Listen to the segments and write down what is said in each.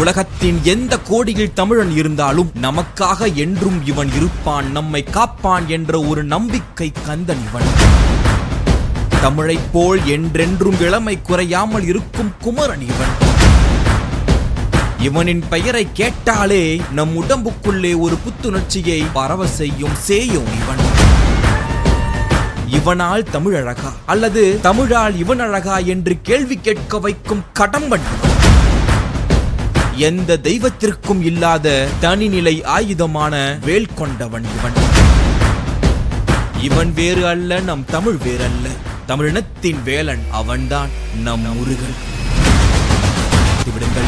உலகத்தின் எந்த கோடியில் தமிழன் இருந்தாலும் நமக்காக என்றும் இவன் இருப்பான் நம்மை காப்பான் என்ற ஒரு நம்பிக்கை கந்தன் இவன். தமிழைப் போல் என்றென்றும் இளமை குறையாமல் இருக்கும் குமரன் இவன். இவனின் பெயரை கேட்டாலே நம் உடம்புக்குள்ளே ஒரு புத்துணர்ச்சியை பரவ செய்யும் சேயும் இவன். இவனால் தமிழ் அழகா அல்லது தமிழால் இவன் அழகா என்று கேள்வி கேட்க வைக்கும் கடம்பன் இவன். எந்த தெய்வத்திற்கும் இல்லாத தனிநிலை ஆயுதமான வேல் கொண்டவன் இவன். இவன் வேறு அல்ல நம் தமிழ் வேறு அல்ல தமிழினத்தின் வேலன் அவன்தான் நம் முருகன். விடுங்கள்.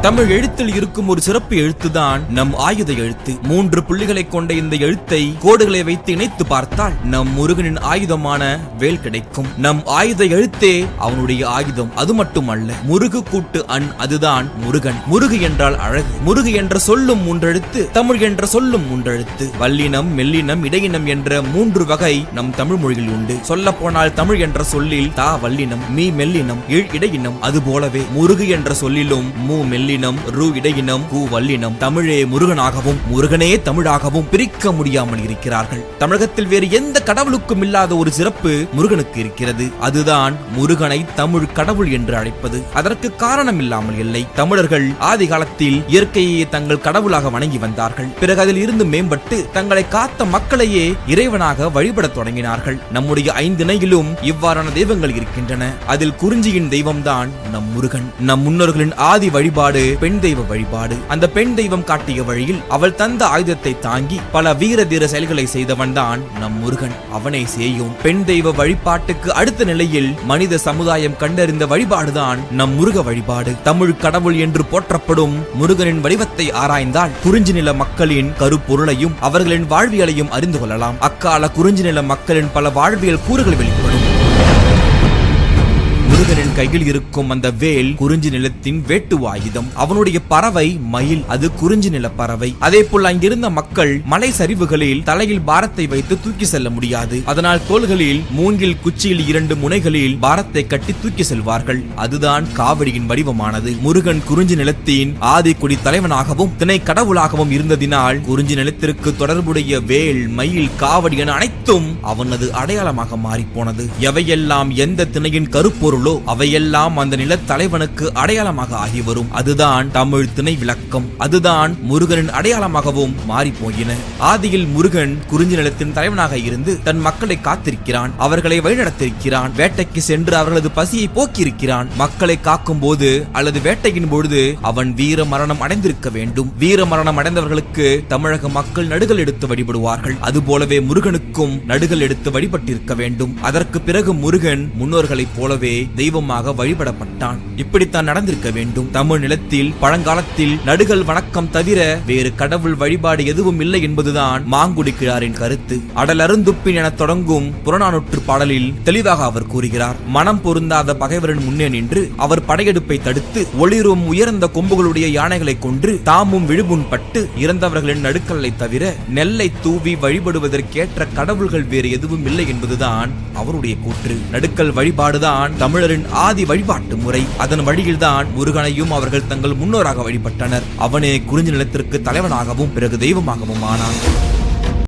தமிழ் எழுத்தில் இருக்கும் ஒரு சிறப்பு எழுத்துதான் நம் ஆயுத எழுத்து. மூன்று புள்ளிகளை கொண்ட இந்த எழுத்தை கோடுகளை வைத்து இணைத்து பார்த்தால் நம் முருகனின் ஆயுதமான வேல் கிடைக்கும். நம் ஆயுத எழுத்தே அவனுடைய ஆயுதம். அது மட்டுமல்ல முருகு கூட்டு அன் அதுதான் முருகன். முருகு என்றால் அழகு. முருகு என்ற சொல்லும் மூன்றெழுத்து தமிழ் என்ற சொல்லும் மூன்றெழுத்து. வல்லினம் மெல்லினம் இடையினம் என்ற மூன்று வகை நம் தமிழ் மொழியில் உண்டு. சொல்ல போனால் தமிழ் என்ற சொல்லில் தா வல்லினம் மீ மெல்லினம் இழ் இடையினம். அது போலவே முருகு என்ற சொல்லிலும் மூ மெல்லினம் ரு இடையினம் கு வல்லினம் தமிழே முருகனாகவும் முருகனே தமிழாகவும் பிரிக்க முடியாமல் இருக்கிறார்கள். தமிழகத்தில் வேறு எந்த கடவுளுக்கும் இல்லாத ஒரு சிறப்பு முருகனுக்கு இருக்கிறது. அதுதான் முருகனை தமிழ் கடவுள் என்று அழைப்பது. அதற்கு காரணம் இல்லாமல் இல்லை. தமிழர்கள் ஆதி காலத்தில் இயற்கையை தங்கள் கடவுளாக வணங்கி வந்தார்கள். பிறகு அதில் இருந்து மேம்பட்டு தங்களை காத்த மக்களையே இறைவனாக வழிபடத் தொடங்கினார்கள். நம்முடைய ஐந்திணையிலும் இவ்வாறான தெய்வங்கள் இருக்கின்றன. அதில் குறிஞ்சியின் தெய்வம்தான் நம் முருகன். நம் முன்னோர்களின் ஆதி வழிபாடு பெண் தெய்வ வழிபாடு. அந்த பெண் தெய்வம் காட்டிய வழியில் அவள் தந்த ஆயுதத்தை தாங்கி பல வீர தீர செயல்களை செய்தவன் தான் நம் முருகன். அவனை செய்யும் பெண் தெய்வ வழிபாட்டுக்கு அடுத்த நிலையில் மனித சமுதாயம் கண்டறிந்த வழிபாடுதான் நம் முருக வழிபாடு. தமிழ் கடவுள் என்று போற்றப்படும் முருகனின் வடிவத்தை ஆராய்ந்தால் குறிஞ்சி நில மக்களின் கருப்பொருளையும் அவர்களின் வாழ்வியலையும் அறிந்து கொள்ளலாம். அக்கால குறிஞ்சி நில மக்களின் பல வாழ்வியல் கூறுகள் வெளிப்படும். முருகனின் கையில் இருக்கும் அந்த வேல் குறிஞ்சி நிலத்தின் வேட்டு ஆயுதம் அவனுடைய பறவை மயில் அது குறிஞ்சி நில பறவை. அதே போல் அங்கிருந்த மக்கள் மலை சரிவுகளில் தலையில் பாரத்தை வைத்து தூக்கி செல்ல முடியாது. அதனால் தோள்களில் மூங்கில் குச்சியில் இரண்டு முனைகளில் பாரத்தை கட்டி தூக்கி செல்வார்கள். அதுதான் காவடியின் வடிவமானது. முருகன் குறிஞ்சி நிலத்தின் ஆதிக்குடி தலைவனாகவும் திணை கடவுளாகவும் இருந்ததினால் குறிஞ்சி நிலத்திற்கு தொடர்புடைய வேல் மயில் காவடி என அனைத்தும் அவனது அடையாளமாக மாறிப்போனது. எவையெல்லாம் எந்த திணையின் கருப்பொருள் அவையெல்லாம் அந்த நிலத்தலைவனுக்கு அடையாளமாக ஆகி வரும் அதுதான் தமிழ் திணை விளக்கம். அதுதான் முருகனின் அடையாளமாகவும் மாறி போயின ஆதியில் முருகன் குறிஞ்சி நிலத்தின் தலைவனாக இருந்து தன் மக்களை காத்திருக்கிறான். அவர்களை வழிநடத்திருக்கிறான். வேட்டைக்கு சென்று அவர்களது பசியை போக்கியிருக்கிறான். மக்களை காக்கும் போது அல்லது வேட்டையின் பொழுது அவன் வீர மரணம் அடைந்திருக்க வேண்டும். வீர மரணம் அடைந்தவர்களுக்கு தமிழக மக்கள் நடுகள் எடுத்து வழிபடுவார்கள். அதுபோலவே முருகனுக்கும் நடுகள் எடுத்து வழிபட்டிருக்க வேண்டும். அதற்கு பிறகு முருகன் முன்னோர்களைப் போலவே தெய்வமாக வழிபடப்பட்டான். இப்படித்தான் நடந்திருக்க வேண்டும். தமிழ் நிலத்தில் பழங்காலத்தில் நடுகள் வணக்கம் தவிர வேறு கடவுள் வழிபாடு எதுவும் இல்லை என்பதுதான் மாங்குடி கிழாரின் கருத்து. அடலருந்துப்பின் என தொடங்கும் புறநானூற்று பாடலில் தெளிவாக அவர் கூறுகிறார் மனம் பொருந்தாத பகைவரின் முன்னே நின்று அவர் படையெடுப்பை தடுத்து ஒளிரும் உயர்ந்த கொம்புகளுடைய யானைகளை கொன்று தாமும் விழுபுண்பட்டு இறந்தவர்களின் நடுக்கல்லை தவிர நெல்லை தூவி வழிபடுவதற்கேற்ற கடவுள்கள் வேறு எதுவும் இல்லை என்பதுதான் அவருடைய கூற்று. நடுக்கல் வழிபாடுதான் தமிழ் தமிழரின் ஆதி வழிபாட்டு முறை. அதன் வழியில்தான் முருகனையும் அவர்கள் தங்கள் முன்னோராக வழிபட்டனர். அவனே குறிஞ்சி நிலத்திற்கு தலைவனாகவும் பிறகு தெய்வமாகவும் ஆனான்.